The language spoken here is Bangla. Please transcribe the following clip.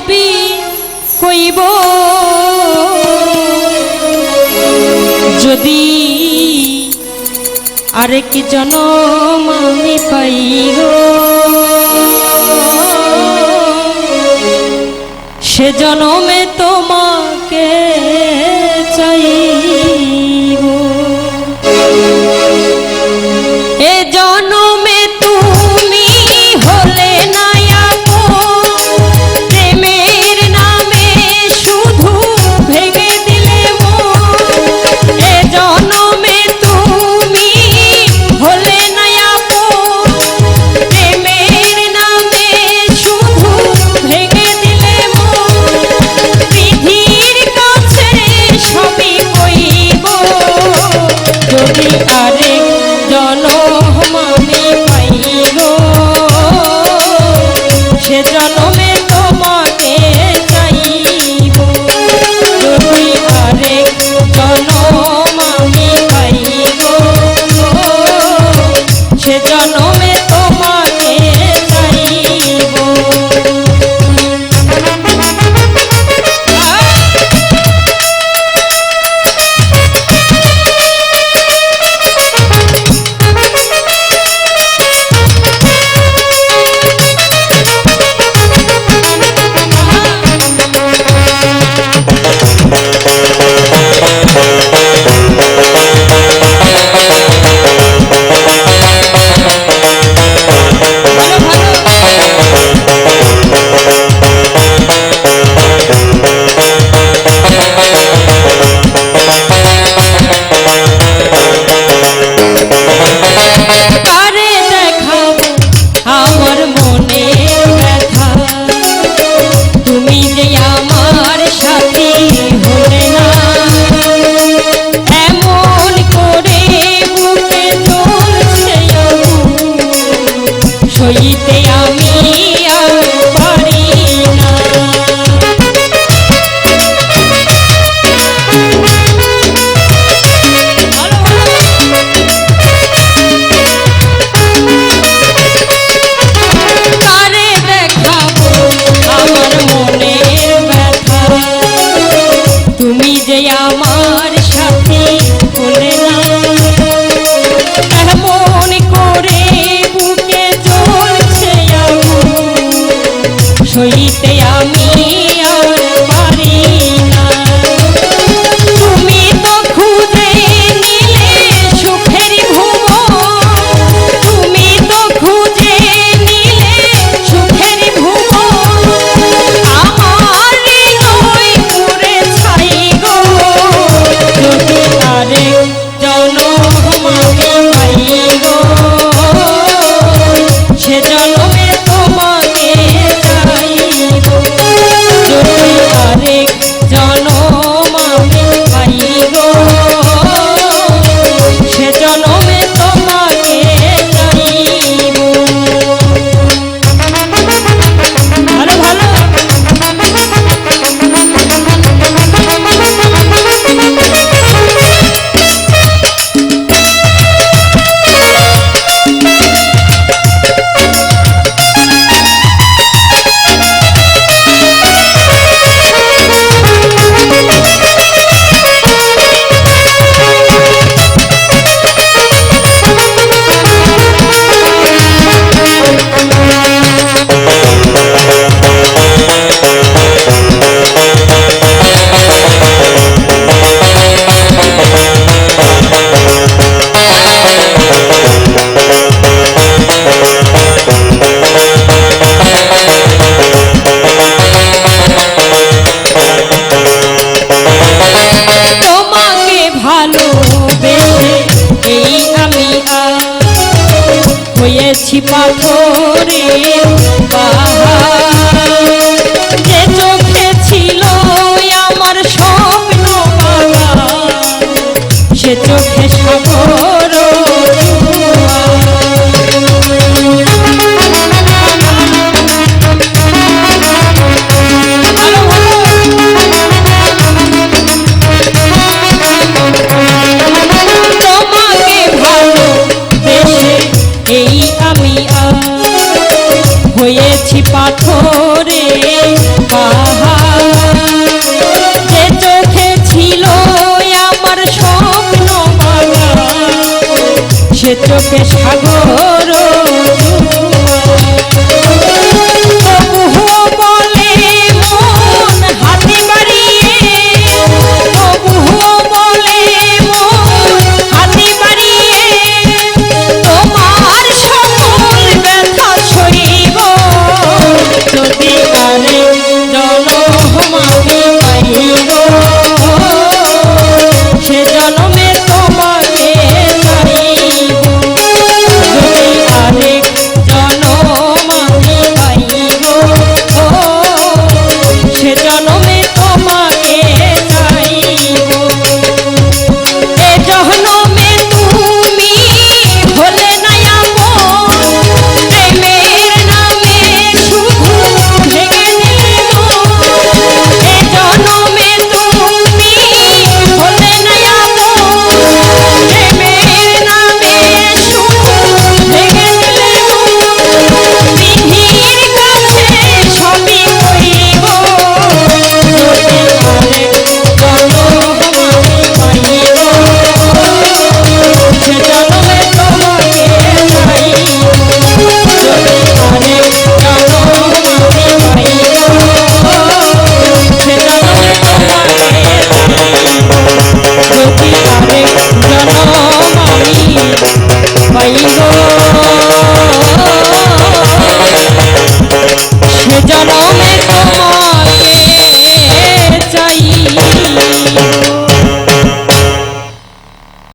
কবি কইব। যদি আরেক কি জনম আমি পাইব সে জনমে তোমাকে সইতে আমি পাথরে যে চোখে ছিল আমার স্বপ্ন সে চোখে সাগর Lord.